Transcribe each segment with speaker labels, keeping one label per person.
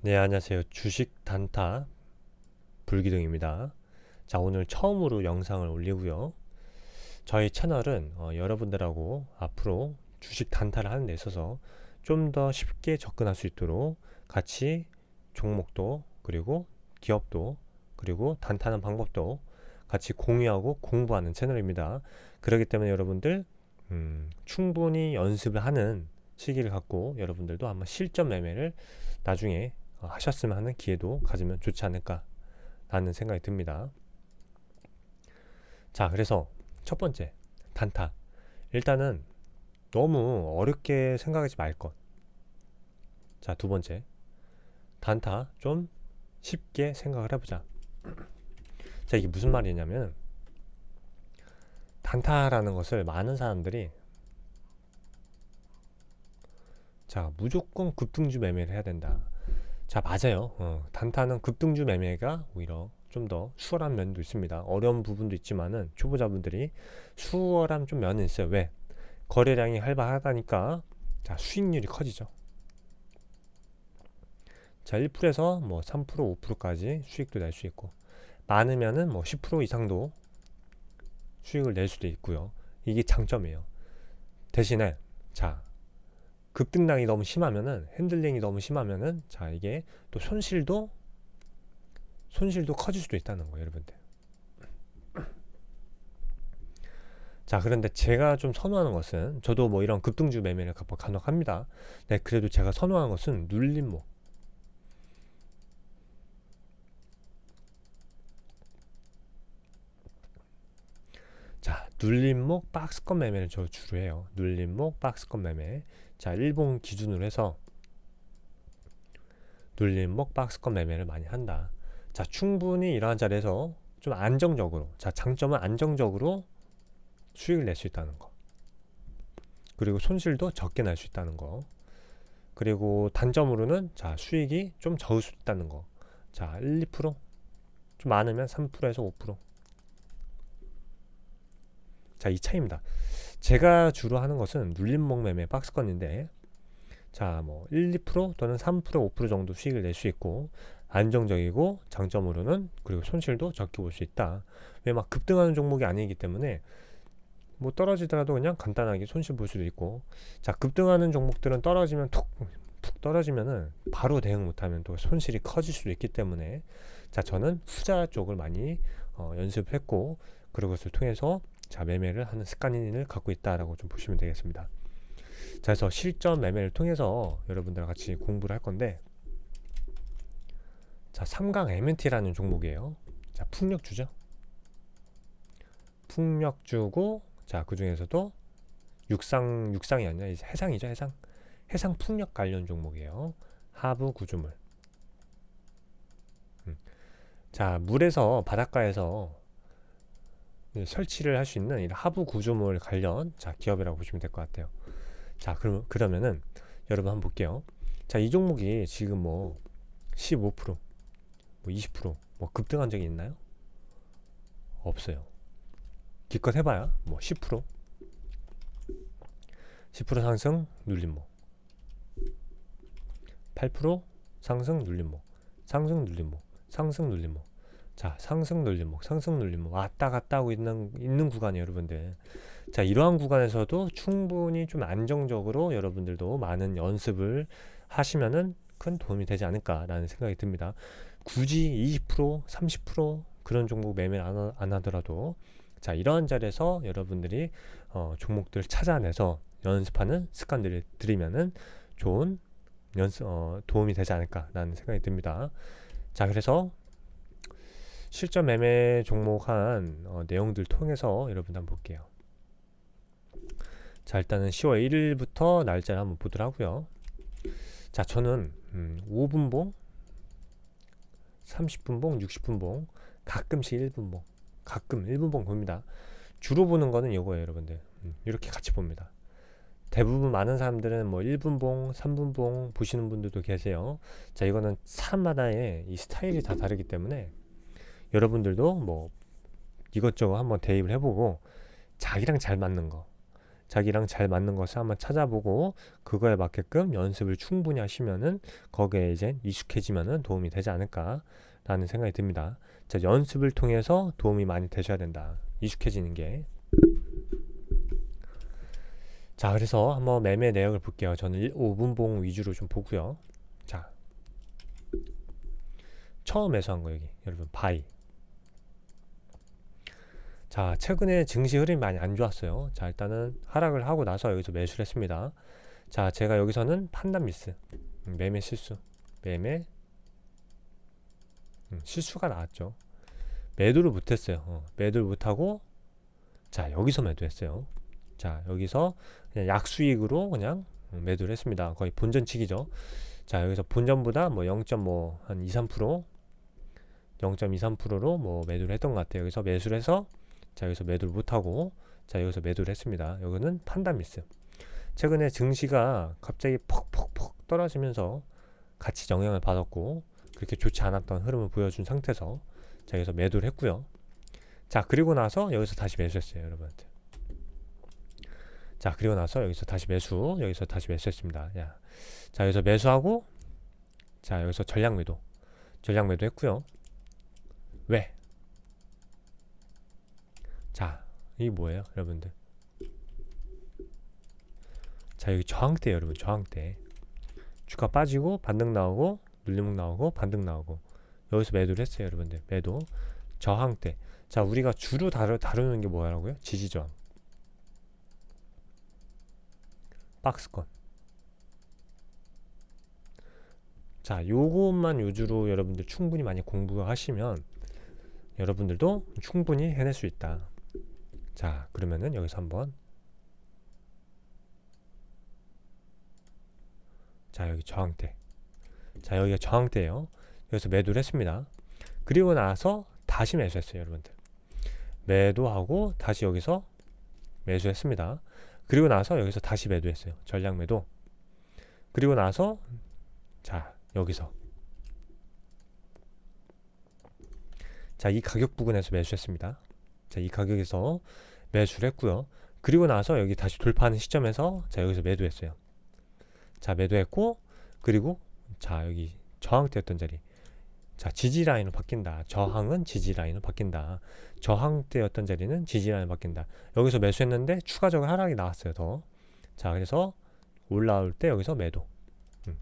Speaker 1: 네, 안녕하세요. 주식 단타 불기둥입니다. 자, 오늘 처음으로 영상을 올리고요. 저희 채널은 어, 여러분들하고 앞으로 주식 단타를 하는 데 있어서 좀 더 쉽게 접근할 수 있도록 같이 종목도 그리고 기업도 그리고 단타하는 방법도 같이 공유하고 공부하는 채널입니다. 그렇기 때문에 여러분들 음, 충분히 연습을 하는 시기를 갖고 여러분들도 한번 실전 매매를 나중에 어, 하셨으면 하는 기회도 가지면 좋지 않을까라는 생각이 듭니다. 자, 그래서 첫 번째 단타. 일단은 너무 어렵게 생각하지 말 것. 자, 두 번째 단타 좀 쉽게 생각을 해보자. 자, 이게 무슨 말이냐면 단타라는 것을 많은 사람들이 자 무조건 급등주 매매를 해야 된다. 자 맞아요. 어, 단타는 급등주 매매가 오히려 좀 더 수월한 면도 있습니다. 어려운 부분도 있지만은 초보자분들이 수월한 좀 면은 있어요. 왜? 거래량이 활발하다니까 자 수익률이 커지죠. 자 1%에서 뭐 3% 5%까지 수익도 낼 수 있고 많으면은 뭐 10% 이상도 수익을 낼 수도 있고요. 이게 장점이에요. 대신에 자 급등량이 너무 심하면은 핸들링이 너무 심하면은 자 이게 또 손실도 손실도 커질 수도 있다는 거예요 여러분들. 자 그런데 제가 좀 선호하는 것은 저도 뭐 이런 급등주 매매를 간혹 합니다. 네 그래도 제가 선호하는 것은 눌림목. 자 눌림목 박스권 매매를 저 주로 해요. 눌림목 박스권 매매 자, 일본 기준으로 해서 눌림목 박스권 매매를 많이 한다. 자, 충분히 이러한 자리에서 좀 안정적으로, 자, 장점은 안정적으로 수익을 낼 수 있다는 거. 그리고 손실도 적게 날 수 있다는 거. 그리고 단점으로는 자, 수익이 좀 적을 수 있다는 거. 자, 1, 2%? 좀 많으면 3%에서 5%. 자, 이 차이입니다. 제가 주로 하는 것은 눌림목 매매 박스권인데 자, 뭐 1, 2% 또는 3%, 5% 정도 수익을 낼 수 있고 안정적이고 장점으로는 그리고 손실도 적게 볼 수 있다. 왜 막 급등하는 종목이 아니기 때문에 뭐 떨어지더라도 그냥 간단하게 손실 볼 수도 있고 자 급등하는 종목들은 떨어지면 툭, 툭 떨어지면은 바로 대응 못하면 또 손실이 커질 수도 있기 때문에 자 저는 후자 쪽을 많이 어, 연습했고 그런 것을 통해서 자 매매를 하는 습관을 갖고 있다라고 좀 보시면 되겠습니다. 자 그래서 실전 매매를 통해서 여러분들과 같이 공부를 할 건데 자 3강 MNT라는 종목이에요. 자 풍력주죠. 풍력주고 자 그 중에서도 육상 육상이 아니라 해상이죠 해상 해상 풍력 관련 종목이에요. 하부 구조물. 음. 자 물에서 바닷가에서 예, 설치를 할 수 있는 하부 구조물 관련 자 기업이라고 보시면 될 것 같아요. 자 그럼 그러면은 여러분 한번 볼게요. 자 이 종목이 지금 뭐 15%, 뭐 20%뭐 급등한 적이 있나요? 없어요. 기껏 해봐야 뭐 10%, 10% 상승 눌림목, 8% 상승 눌림목, 상승 눌림목, 상승 눌림목. 자 상승 눌림목 상승 눌림목. 왔다 갔다 하고 있는 있는 구간이 여러분들. 자 이러한 구간에서도 충분히 좀 안정적으로 여러분들도 많은 연습을 하시면은 큰 도움이 되지 않을까라는 생각이 듭니다. 굳이 20% 30% 그런 종목 매매 안, 안 하더라도 자 이러한 자리에서 여러분들이 어, 종목들 찾아내서 연습하는 습관들을 들이면은 좋은 연습 어, 도움이 되지 않을까라는 생각이 듭니다. 자 그래서 실전 매매 종목한 어, 내용들 통해서 여러분 한번 볼게요. 자 일단은 10월 1일부터 날짜를 한번 보도록 하고요. 자 저는 음, 5분봉, 30분봉, 60분봉, 가끔씩 1분봉, 가끔 1분봉 봅니다. 주로 보는 거는 이거예요 여러분들. 음, 이렇게 같이 봅니다. 대부분 많은 사람들은 뭐 1분봉, 3분봉 보시는 분들도 계세요. 자 이거는 사람마다의 이 스타일이 다 다르기 때문에 여러분들도 뭐 이것저것 한번 대입을 해보고 자기랑 잘 맞는 거 자기랑 잘 맞는 것을 한번 찾아보고 그거에 맞게끔 연습을 충분히 하시면은 거기에 이제 익숙해지면은 도움이 되지 않을까라는 생각이 듭니다. 자, 연습을 통해서 도움이 많이 되셔야 된다. 익숙해지는 게. 자, 그래서 한번 매매 내역을 볼게요. 저는 5분봉 위주로 좀 보고요. 자, 처음 매수한 거 여기 여러분 바이. 자, 최근에 증시 흐름이 많이 안 좋았어요. 자, 일단은 하락을 하고 나서 여기서 매수를 했습니다. 자, 제가 여기서는 판단 미스, 음, 매매 실수, 매매 음, 실수가 나왔죠. 매도를 못했어요. 어, 매도를 못하고 자 여기서 매도했어요. 자 여기서 그냥 약수익으로 그냥 매도를 했습니다. 거의 본전치기죠. 자 여기서 본전보다 뭐 0.뭐 한 2, 3% 0.23%로 뭐 매도를 했던 것 같아요. 여기서 매수를 해서 자 여기서 매도를 못하고 자 여기서 매도를 했습니다. 여기는 판단 미스. 최근에 증시가 갑자기 퍽퍽퍽 떨어지면서 같이 영향을 받았고 그렇게 좋지 않았던 흐름을 보여준 상태에서 자 여기서 매도를 했고요. 자 그리고 나서 여기서 다시 매수했어요 여러분한테. 자 그리고 나서 여기서 다시 매수 여기서 다시 매수했습니다. 야. 자 여기서 매수하고 자 여기서 전량 매도 전량 매도 했고요. 왜? 자 이게 뭐예요 여러분들? 자 여기 저항대 여러분 저항대. 주가 빠지고 반등 나오고 눌림목 나오고 반등 나오고. 여기서 매도를 했어요 여러분들. 매도. 저항대. 자 우리가 주로 다루, 다루는 게 뭐라고요? 지지저항. 박스권. 자 요것만 위주로 여러분들 충분히 많이 공부하시면 여러분들도 충분히 해낼 수 있다 자 그러면은 여기서 한번. 자 여기 저항대. 자 여기가 저항대예요. 여기서 매도를 했습니다. 그리고 나서 다시 매수했어요 여러분들. 매도하고 다시 여기서 매수했습니다. 그리고 나서 여기서 다시 매도했어요. 전량 매도. 그리고 나서 자 여기서. 자 이 가격 부근에서 매수했습니다 자 이 가격에서 매수를 했고요. 그리고 나서 여기 다시 돌파하는 시점에서 자 여기서 매도했어요. 자 매도했고 그리고 자 여기 저항대였던 자리. 자 지지 라인으로 바뀐다. 저항은 지지 라인으로 바뀐다. 저항대였던 자리는 지지 라인으로 바뀐다. 여기서 매수했는데 추가적으로 하락이 나왔어요 더 자 그래서 올라올 때 여기서 매도. 음.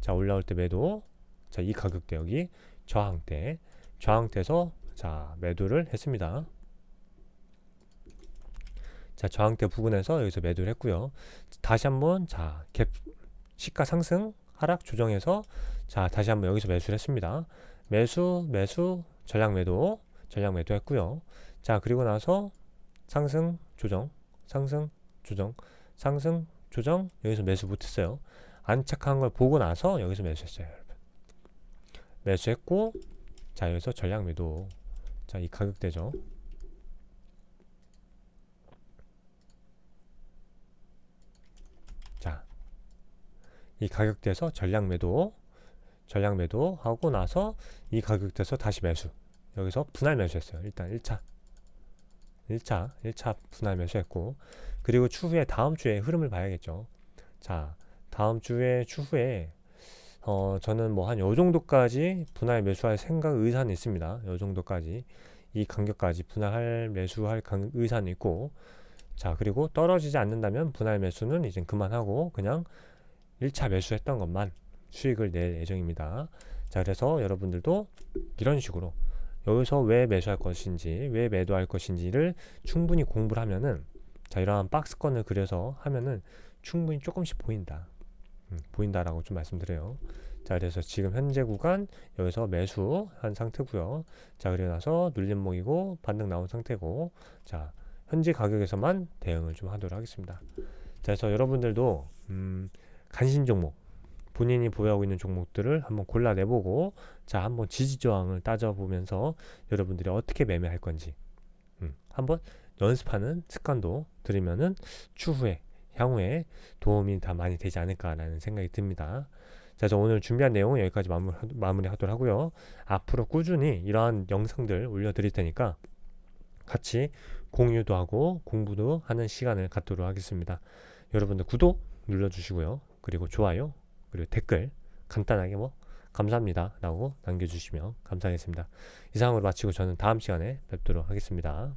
Speaker 1: 자 올라올 때 매도. 자 이 가격대 여기 저항대. 저항대에서 자 매도를 했습니다 자 저항대 부근에서 여기서 매도를 했고요 다시 한번 자 갭 시가 상승 하락 조정해서 자 다시 한번 여기서 매수를 했습니다. 매수 매수 전량 매도 전량 매도 했고요. 자 그리고 나서 상승 조정 상승 조정 상승 조정 여기서 매수 못 했어요. 안착한 걸 보고 나서 여기서 매수했어요. 여러분. 매수했고 자 여기서 전량 매도 자 이 가격대죠. 이 가격대에서 전량 매도 전량 매도 하고 나서 이 가격대에서 다시 매수. 여기서 분할 매수했어요. 일단 1차. 1차 1차 분할 매수했고 그리고 추후에 다음 주에 흐름을 봐야겠죠. 자 다음 주에 추후에 어 저는 뭐 한 요 정도까지 분할 매수할 생각 의사는 있습니다. 요 정도까지. 이 간격까지 분할할 매수할 의사는 있고. 자 그리고 떨어지지 않는다면 분할 매수는 이제 그만하고 그냥 1차 매수했던 것만 수익을 낼 예정입니다. 자, 그래서 여러분들도 이런 식으로 여기서 왜 매수할 것인지, 왜 매도할 것인지를 충분히 공부를 하면은 자, 이러한 박스권을 그려서 하면은 충분히 조금씩 보인다. 음, 보인다라고 좀 말씀드려요. 자, 그래서 지금 현재 구간 여기서 매수한 상태고요. 자, 그리고 나서 눌림목이고 반등 나온 상태고, 자, 현재 가격에서만 대응을 좀 하도록 하겠습니다. 자, 그래서 여러분들도 음, 간신 종목 본인이 보유하고 있는 종목들을 한번 골라내보고 자 한번 지지 저항을 따져보면서 여러분들이 어떻게 매매할 건지 음, 한번 연습하는 습관도 들으면은 추후에 향후에 도움이 다 많이 되지 않을까라는 생각이 듭니다. 자, 저 오늘 준비한 내용은 여기까지 마무리, 마무리 하도록 하고요. 앞으로 꾸준히 이러한 영상들 올려드릴 테니까 같이 공유도 하고 공부도 하는 시간을 갖도록 하겠습니다. 여러분들 구독 눌러주시고요. 그리고 좋아요 그리고 댓글 간단하게 뭐 감사합니다 라고 남겨주시면 감사하겠습니다. 이상으로 마치고 저는 다음 시간에 뵙도록 하겠습니다.